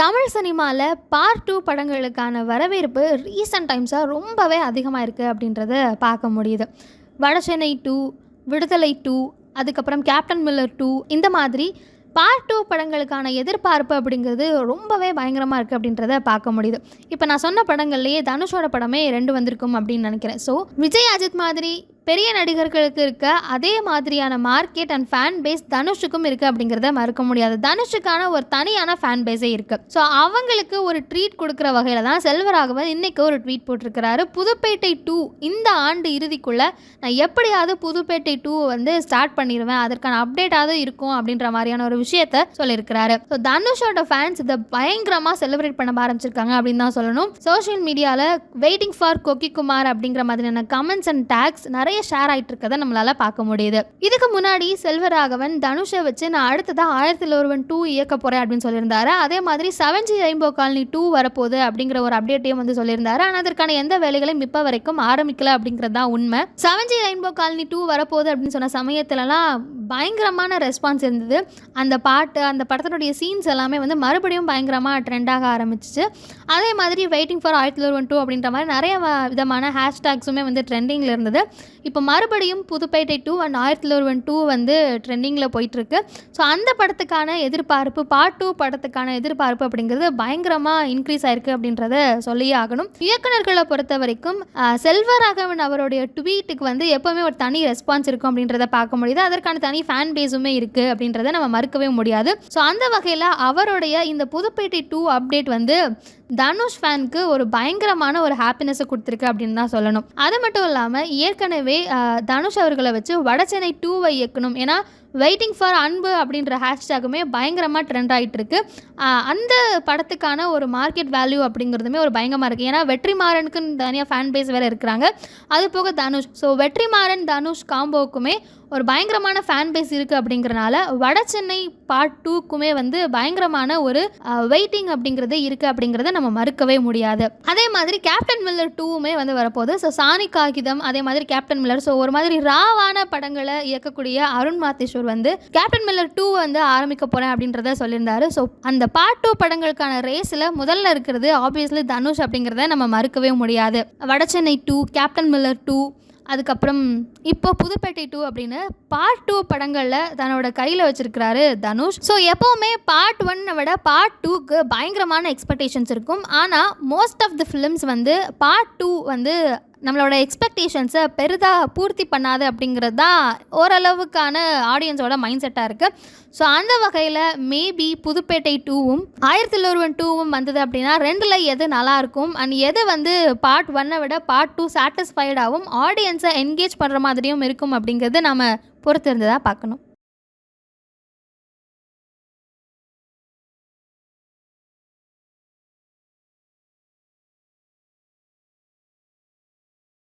தமிழ் சினிமாவில் part two படங்களுக்கான வரவேற்பு recent டைம்ஸாக ரொம்பவே அதிகமாக இருக்குது அப்படின்றத பார்க்க முடியுது. வடசென்னை டூ விடுதலை டூ அதுக்கப்புறம் கேப்டன் மில்லர் டூ இந்த மாதிரி பார்ட் டூ படங்களுக்கான எதிர்பார்ப்பு அப்படிங்கிறது ரொம்பவே பயங்கரமாக இருக்குது அப்படின்றத பார்க்க முடியுது. இப்போ நான் சொன்ன படங்கள்லேயே தனுஷோட படமே ரெண்டு வந்திருக்கும் அப்படின்னு நினைக்கிறேன். ஸோ விஜய் அஜித் மாதிரி பெரிய நடிகர்களுக்கு இருக்க அதே மாதிரியான மார்க்கெட் அண்ட் ஃபேன் பேஸ் தனுஷுக்கும் இருக்குது அப்படிங்கிறத மறுக்க முடியாது. தனுஷுக்கான ஒரு தனியான ஃபேன் பேஸே இருக்குது ஸோ அவங்களுக்கு ஒரு ட்ரீட் கொடுக்குற வகையில் தான் செல்வராகவன் இன்னைக்கு ஒரு ட்வீட் போட்டிருக்கிறாரு. புதுப்பேட்டை டூ இந்த ஆண்டு இறுதிக்குள்ளே நான் எப்படியாவது புதுப்பேட்டை டூ வந்து ஸ்டார்ட் பண்ணிடுவேன் அதற்கான அப்டேட்டாவது இருக்கும் அப்படின்ற மாதிரியான ஒரு விஷயத்த சொல்லியிருக்கிறாரு. ஸோ தனுஷோட ஃபேன்ஸ் இதை பயங்கரமாக செலிப்ரேட் பண்ண ஆரம்பிச்சிருக்காங்க அப்படின்னு தான் சொல்லணும். சோஷியல் மீடியாவில் வெயிட்டிங் ஃபார் கொக்கி குமார் அப்படிங்கிற மாதிரியான கமெண்ட்ஸ் அண்ட் டேக்ஸ் நிறைய ஷேர் ஆயிட்டு இருக்கதை நம்மளால பார்க்க முடியுது. இதுக்கு முன்னாடி செல்வராகவன் தனுஷை வச்சு நான் அடுத்ததா ஆயிரத்தில் ஒருவன் டூ இயக்க போறேன் அப்படின்னு சொல்லியிருந்தாரு. அதே மாதிரி seven G rainbow colony two வரப்போகுது அப்படிங்கிற ஒரு அப்டேட்டையும் வந்து சொல்லியிருந்தாரு. ஆனால் அதற்கான எந்த வேலைகளையும் இப்போ வரைக்கும் ஆரம்பிக்கல அப்படிங்கிறது தான் உண்மை. Seven G rainbow colony two வரப்போகுது அப்படின்னு சொன்ன சமயத்துலலாம் பயங்கரமான ரெஸ்பான்ஸ் இருந்தது. அந்த பாட்டு அந்த படத்தினுடைய சீன்ஸ் எல்லாமே வந்து மறுபடியும் பயங்கரமாக ட்ரெண்டாக ஆரம்பிச்சிச்சு. அதே மாதிரி வெயிட்டிங் ஃபார் ஆயிரத்தி ஒன் டூ அப்படின்ற மாதிரி நிறைய விதமான ஹேஷ்டேக்ஸுமே வந்து ட்ரெண்டிங்கில் இருந்தது. இப்போ மறுபடியும் புதுப்பேட்டை டூ அண்ட் ஆயிரத்தி ஒருவன் டூ வந்து ட்ரெண்டிங்கில் போயிட்டுருக்கு. ஸோ அந்த படத்துக்கான எதிர்பார்ப்பு பார்ட் டூ படத்துக்கான எதிர்பார்ப்பு அப்படிங்கிறது பயங்கரமாக இன்க்ரீஸ் ஆயிருக்கு அப்படின்றத சொல்லியே ஆகணும். இயக்குனர்களை பொறுத்த வரைக்கும் செல்வராகவன் அவருடைய ட்வீட்டுக்கு வந்து எப்போவுமே ஒரு தனி ரெஸ்பான்ஸ் இருக்கும் அப்படின்றத பார்க்க முடியுது. அதற்கான தனி ஃபேன் பேஸுமே இருக்குது அப்படின்றத நம்ம மறுக்கவே முடியாது. ஸோ அந்த வகையில் அவருடைய இந்த புதுப்பேட்டை டூ அப்டேட் வந்து தனுஷ் ஃபேனுக்கு ஒரு பயங்கரமான ஒரு ஹாப்பினஸை கொடுத்துருக்கு அப்படின்னு தான் சொல்லணும். அது மட்டும் இல்லாமல் ஏற்கனவே தனுஷ் அவர்களை வச்சு வடசென்னை டூவை இயக்கணும். ஏன்னா வெயிட்டிங் ஃபார் அன்பு அப்படின்ற ஹேஷ்டேக்குமே பயங்கரமாக ட்ரெண்ட் ஆகிட்டு இருக்கு அந்த படத்துக்கான ஒரு மார்க்கெட் வேல்யூ அப்படிங்கிறதுமே ஒரு பயங்கரமாக இருக்குது ஏன்னா வெற்றிமாறனுக்குன்னு தனியாக ஃபேன் பேஸ் வேறு இருக்கிறாங்க. அது போக தனுஷ். ஸோ வெற்றிமாறன் தனுஷ் காம்போவுக்குமே ஒரு பயங்கரமான ஃபேன் பேஸ் இருக்குது அப்படிங்கிறனால வடசென்னை பார்ட் டூக்குமே வந்து பயங்கரமான ஒரு வெயிட்டிங் அப்படிங்கிறது இருக்குது அப்படிங்கிறத நம்ம மறுக்கவே முடியாது. அதே மாதிரி கேப்டன் மில்லர் டூவுமே வந்து வரப்போகுது. ஸோ சாணி காகிதம் அதே மாதிரி கேப்டன் மில்லர் ஸோ ஒரு மாதிரி ராவான படங்களை இயக்கக்கூடிய அருண் மாத்தேஸ்வர் வந்து கேப்டன் மில்லர் டூ வந்து ஆரம்பிக்க போகிறேன் அப்படின்றத சொல்லியிருந்தாரு. ஸோ அந்த பார்ட் டூ படங்களுக்கான ரேஸில் முதல்ல இருக்கிறது ஆப்வியஸ்லி தனுஷ் அப்படிங்கிறத நம்ம மறுக்கவே முடியாது. Vadachennai two captain miller two அதுக்கப்புறம் இப்போ புதுப்பேட்டை டூ அப்படின்னு பார்ட் டூ படங்களில் தன்னோட கையில் வச்சுருக்கிறாரு தனுஷ். ஸோ எப்போவுமே பார்ட் ஒன்னை விட பார்ட் டூக்கு பயங்கரமான எக்ஸ்பெக்டேஷன்ஸ் இருக்கும். ஆனால் மோஸ்ட் ஆஃப் த ஃபிலிம்ஸ் வந்து பார்ட் டூ வந்து நம்மளோட எக்ஸ்பெக்டேஷன்ஸை பெரிதாக பூர்த்தி பண்ணாது அப்படிங்கிறது தான் ஓரளவுக்கான ஆடியன்ஸோட மைண்ட் செட்டாக இருக்குது ஸோ அந்த வகையில் மேபி புதுப்பேட்டை டூவும் ஆயிரத்தில் ஒருவன் டூவும் வந்தது அப்படின்னா ரெண்டில் எது நல்லாயிருக்கும் அண்ட் எது வந்து பார்ட் ஒன்னை விட பார்ட் டூ சாட்டிஸ்ஃபைடாகவும் ஆடியன்ஸை என்கேஜ் பண்ணுற மாதிரியும் இருக்கும் அப்படிங்கிறது நம்ம பொறுத்திருந்து தான் பார்க்கணும்.